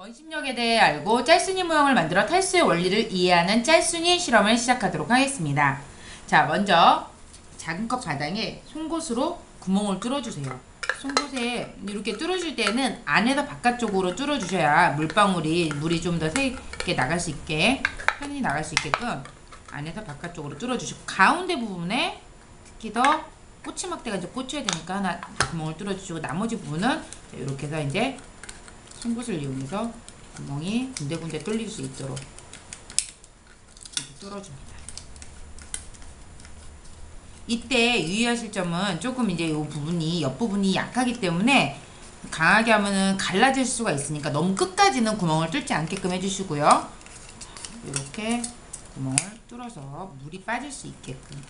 원심력에 대해 알고 짤순이 모형을 만들어 탈수의 원리를 이해하는 짤순이 실험을 시작하도록 하겠습니다. 자, 먼저 작은 컵 바닥에 송곳으로 구멍을 뚫어주세요. 송곳에 이렇게 뚫어줄 때는 안에서 바깥쪽으로 뚫어주셔야 물방울이 물이 좀 더 세게 나갈 수 있게 편히 나갈 수 있게끔 안에서 바깥쪽으로 뚫어주시고 가운데 부분에 특히 더 꼬치막대가 이제 꽂혀야 되니까 하나 구멍을 뚫어주시고 나머지 부분은 이렇게 해서 이제 송곳을 이용해서 구멍이 군데군데 뚫릴 수 있도록 뚫어줍니다. 이때 유의하실 점은 조금 이제 이 부분이 옆부분이 약하기 때문에 강하게 하면은 갈라질 수가 있으니까 너무 끝까지는 구멍을 뚫지 않게끔 해주시고요. 이렇게 구멍을 뚫어서 물이 빠질 수 있게끔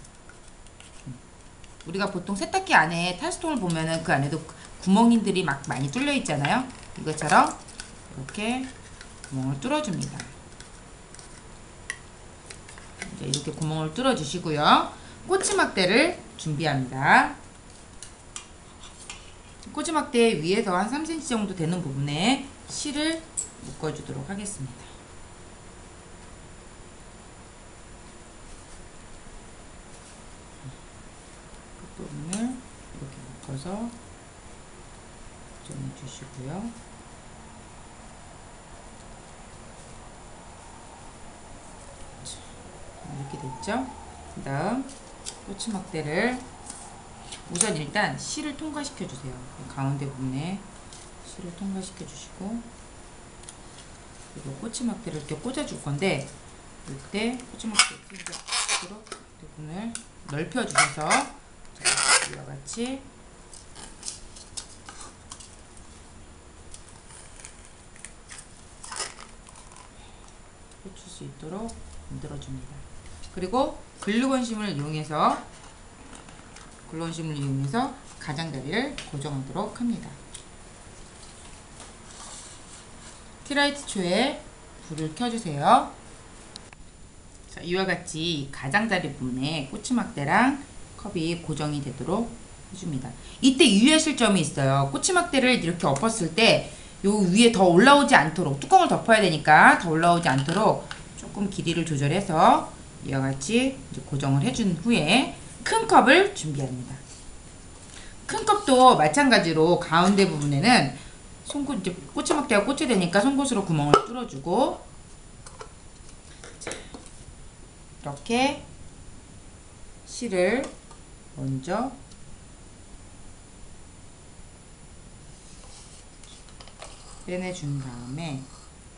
우리가 보통 세탁기 안에 탈수통을 보면은 그 안에도 구멍들이 막 많이 뚫려 있잖아요. 이것처럼 이렇게 구멍을 뚫어줍니다. 이제 이렇게 구멍을 뚫어주시고요. 꼬치막대를 준비합니다. 꼬치막대 위에서 한 3cm 정도 되는 부분에 실을 묶어주도록 하겠습니다. 끝부분을 이렇게 묶어서 고정해 주시고요. 됐죠? 그 다음 꼬치막대를 우선 일단 실을 통과시켜 주세요. 가운데 부분에 실을 통과시켜 주시고 그리고 꼬치막대를 이렇게 꽂아 줄 건데 이때 꼬치막대 핀으로 부분을 넓혀 주셔서 이와 같이 꽂힐 수 있도록 만들어줍니다. 그리고 글루건심을 이용해서 글루건심을 이용해서 가장자리를 고정하도록 합니다. 티라이트 초에 불을 켜주세요. 자, 이와 같이 가장자리 부분에 꼬치막대랑 컵이 고정이 되도록 해줍니다. 이때 유의하실 점이 있어요. 꼬치막대를 이렇게 엎었을 때 요 위에 더 올라오지 않도록 뚜껑을 덮어야 되니까 더 올라오지 않도록 조금 길이를 조절해서 이와 같이 고정을 해준 후에 큰 컵을 준비합니다. 큰 컵도 마찬가지로 가운데 부분에는 송곳 이제 꼬치막대가 꽂혀야 되니까 송곳으로 구멍을 뚫어주고 이렇게 실을 먼저 빼내준 다음에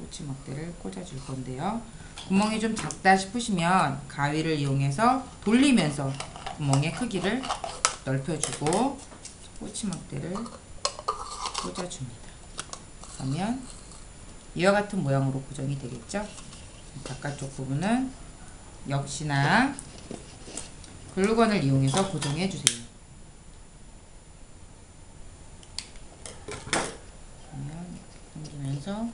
꼬치막대를 꽂아줄 건데요. 구멍이 좀 작다 싶으시면 가위를 이용해서 돌리면서 구멍의 크기를 넓혀주고 꼬치막대를 꽂아줍니다. 그러면 이와 같은 모양으로 고정이 되겠죠? 바깥쪽 부분은 역시나 글루건을 이용해서 고정해 주세요. 그러면 당기면서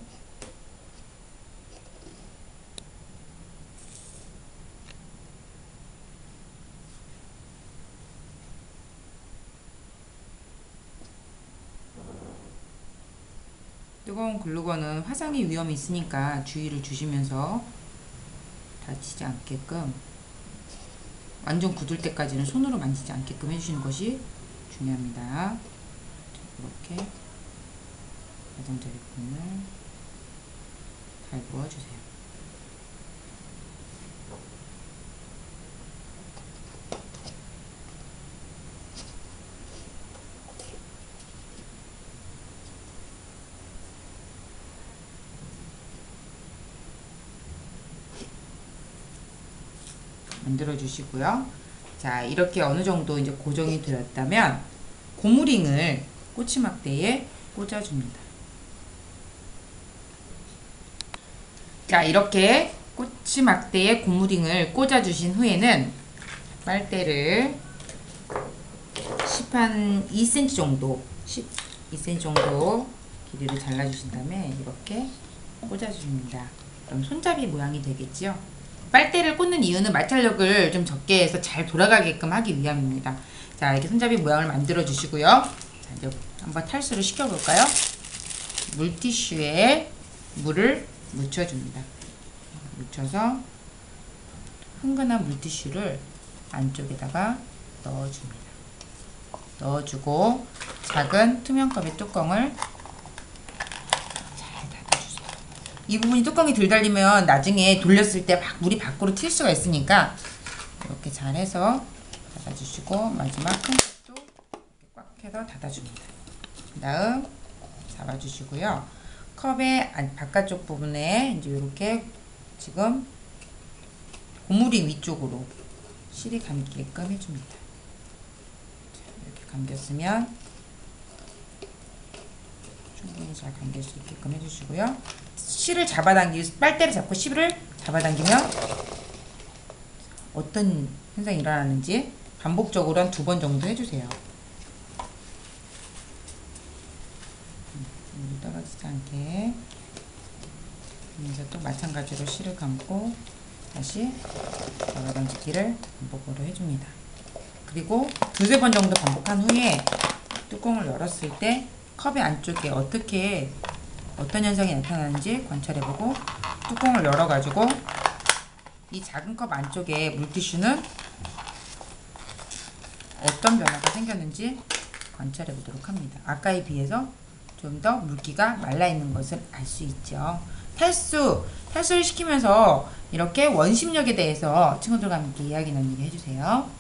뜨거운 글루건은 화상의 위험이 있으니까 주의를 주시면서 다치지 않게끔 완전 굳을 때까지는 손으로 만지지 않게끔 해주시는 것이 중요합니다. 이렇게 가장자리 부분을 잘 부어주세요. 만들어 주시고요. 자, 이렇게 어느 정도 이제 고정이 되었다면 고무링을 꼬치막대에 꽂아 줍니다. 자, 이렇게 꼬치막대에 고무링을 꽂아 주신 후에는 빨대를 10한 2cm 정도, 12cm 정도 길이를 잘라 주신 다음에 이렇게 꽂아 줍니다. 그럼 손잡이 모양이 되겠죠? 빨대를 꽂는 이유는 마찰력을 좀 적게 해서 잘 돌아가게끔 하기 위함입니다. 자, 이렇게 손잡이 모양을 만들어 주시고요. 자, 이제 한번 탈수를 시켜볼까요? 물티슈에 물을 묻혀줍니다. 묻혀서 흥건한 물티슈를 안쪽에다가 넣어줍니다. 넣어주고 작은 투명컵의 뚜껑을 잘 닫아주세요. 이 부분이 뚜껑이 덜 달리면 나중에 돌렸을 때 막 물이 밖으로 튈 수가 있으니까 이렇게 잘 해서 닫아주시고 마지막 큰 컵도 꽉 해서 닫아줍니다. 그 다음 잡아주시고요. 컵의 안- 바깥쪽 부분에 이제 이렇게 지금 고무리 위쪽으로 실이 감게끔 해줍니다. 자, 이렇게 감겼으면 충분히 잘 감길 수 있게끔 해주시고요. 실을 잡아당기 빨대를 잡고 실을 잡아당기면 어떤 현상이 일어나는지 반복적으로 한 두 번 정도 해주세요. 물이 떨어지지 않게 그래서 또 마찬가지로 실을 감고 다시 잡아당기기를 반복으로 해줍니다. 그리고 두세 번 정도 반복한 후에 뚜껑을 열었을 때 컵의 안쪽에 어떻게 어떤 현상이 나타나는지 관찰해보고 뚜껑을 열어가지고 이 작은 컵 안쪽에 물티슈는 어떤 변화가 생겼는지 관찰해 보도록 합니다. 아까에 비해서 좀 더 물기가 말라 있는 것을 알 수 있죠. 탈수, 탈수를 시키면서 이렇게 원심력에 대해서 친구들과 함께 이야기 나누게 해주세요.